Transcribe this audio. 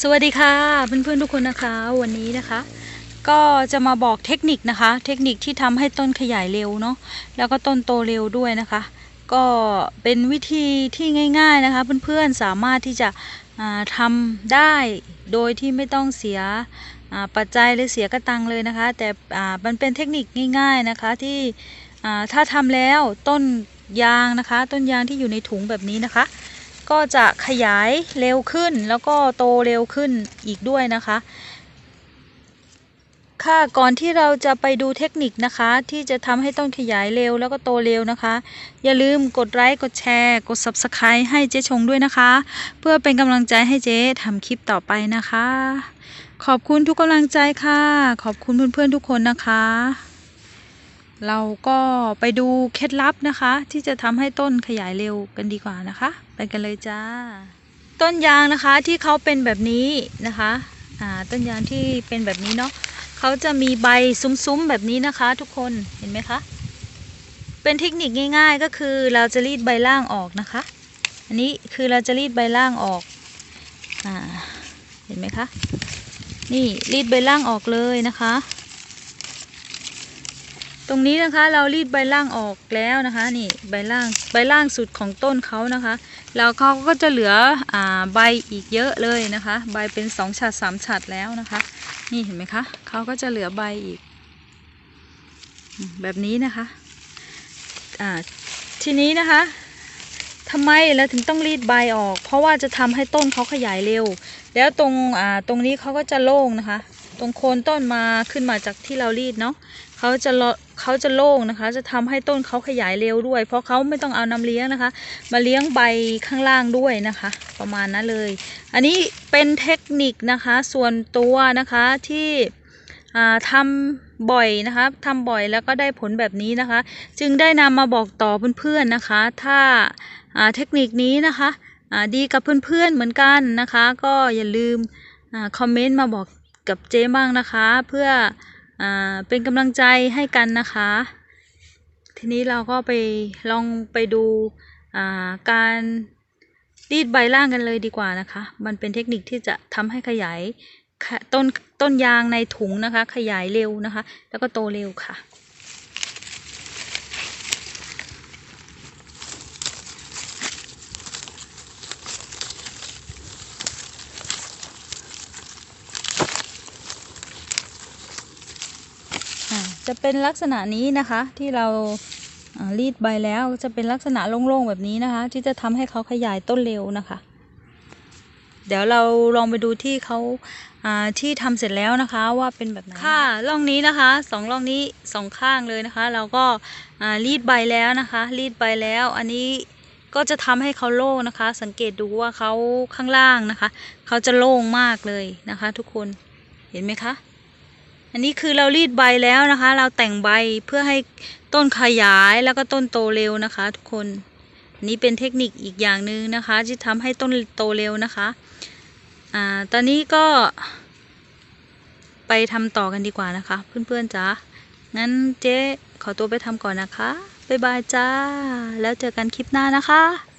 สวัสดีค่ะเพื่อนๆทุกคนนะคะ วันนี้นะคะ ก็จะมาบอกเทคนิคนะคะ เทคนิคที่ทำให้ต้นขยายเร็วเนาะแล้วก็ต้นโตเร็วด้วยนะคะ ก็เป็นวิธีที่ง่าย ๆนะคะ เพื่อนๆสามารถที่จะอ่าทำได้โดยที่ไม่ต้องเสียปัจจัยหรือเสียกระตังเลยนะคะ แต่มันเป็นเทคนิคง่าย ๆนะคะที่ถ้าทำแล้วต้นยางนะคะ ต้นยางที่อยู่ในถุงแบบนี้นะคะ ก็จะขยายเร็วขึ้นแล้วก็โตเร็วขึ้นอีกด้วยนะคะ ค่ะก่อนที่เราจะไปดูเทคนิคนะคะ ที่จะทำให้ต้นขยายเร็วแล้วก็โตเร็วนะคะ อย่าลืมกดไลค์กดแชร์ กด Subscribe ให้เจ๊ชงด้วยนะคะ เพื่อเป็นกำลังใจให้เจ๊ทำคลิปต่อไปนะคะ ขอบคุณทุกกำลังใจค่ะ ขอบคุณเพื่อนๆทุกคนนะคะ เราก็ไปดูเคล็ดลับนะคะ ที่จะทำให้ต้นขยายเร็วกันดีกว่านะคะ ไปกันเลยจ้า ต้นยางนะคะที่เขาเป็นแบบนี้นะคะอ่าต้นยางที่เป็นแบบนี้เนาะเขาจะมีใบซุ้มๆแบบนี้นะคะ ทุกคนเห็นไหมคะเป็นเทคนิคง่ายๆ ก็คือเราจะรีดใบล่างออกนะคะ อันนี้คือเราจะรีดใบล่างออกอ่าเห็นไหมคะนี่รีดใบล่างออกเลยนะคะ รงนี้นะคะเรารีดใบล่างออกแล้วนะคะนี่ใบล่างใบล่างสุดของต้นเขานะคะแล้วเขาก็จะเหลืออ่าใบอีกเยอะเลยนะคะ ใบเป็นสองฉัดสามฉัดแล้วนะคะ นี่เห็นไหมคะเขาก็จะเหลือใบอีก แบบนี้นะคะอ่าทีนี้นะคะทำไมเราถึงต้องรีดใบออก เพราะว่าจะทำให้ต้นเขาขยายเร็ว แล้วตรงอ่าตรงนี้เขาก็จะโล่งนะคะ ตรงโคนต้นมาขึ้นมาจากที่เรารีดเนาะเขาจะ เขาจะโล่งนะคะ จะทำให้ต้นเขาขยายเร็วด้วย เพราะเขาไม่ต้องเอาน้ำเลี้ยงนะคะ มาเลี้ยงใบข้างล่างด้วยนะคะ ประมาณนั้นเลย อันนี้เป็นเทคนิคนะคะ ส่วนตัวนะคะที่อ่าทำบ่อยนะคะทำบ่อยแล้วก็ได้ผลแบบนี้นะคะ จึงได้นำมาบอกต่อเพื่อนๆนะคะ ถ้าเทคนิคนี้นะคะดีกับเพื่อนๆเหมือนกันนะคะ ก็อย่าลืมอคอมเมนต์มาบอกกับเจ๊บ้างนะคะ เพื่อ เป็นกำลังใจให้กันนะคะ ทีนี้เราก็ไปลองไปดูการรีดใบล่างกันเลยดีกว่านะคะ มันเป็นเทคนิคที่จะทำให้ขยายต้นต้นยางในถุงนะคะ ขยายเร็วนะคะ แล้วก็โตเร็วค่ะ จะเป็นลักษณะนี้นะคะที่เรารีดใบแล้วจะเป็นลักษณะโล่งๆแบบนี้นะคะ ที่จะทำให้เขาขยายต้นเร็วนะคะ เดี๋ยวเราลองไปดูที่เขาที่ทำเสร็จแล้วนะคะว่าเป็นแบบไหนค่ะร่องนี้นะคะสองร่องนี้สองข้างเลยนะคะ เราก็รีดใบแล้วนะคะ รีดใบแล้ว อันนี้ก็จะทำให้เขาโล่งนะคะ สังเกตดูว่าเขาข้างล่างนะคะ เขาจะโล่งมากเลยนะคะ ทุกคนเห็นไหมคะ อันนี้คือเรารีดใบแล้วนะคะ เราแต่งใบเพื่อให้ต้นขยายแล้วก็ต้นโตเร็วนะคะ ทุกคนนนี้เป็นเทคนิคอีกอย่างหนึ่งนะคะ ที่ทำให้ต้นโตเร็วนะคะ อ่า ตอนนี้ก็ ไปทำต่อกันดีกว่านะคะ เพื่อนๆจ้างั้นเจ๊ขอตัวไปทำก่อนนะคะ บ๊ายบายจ้า แล้วเจอกันคลิปหน้านะคะ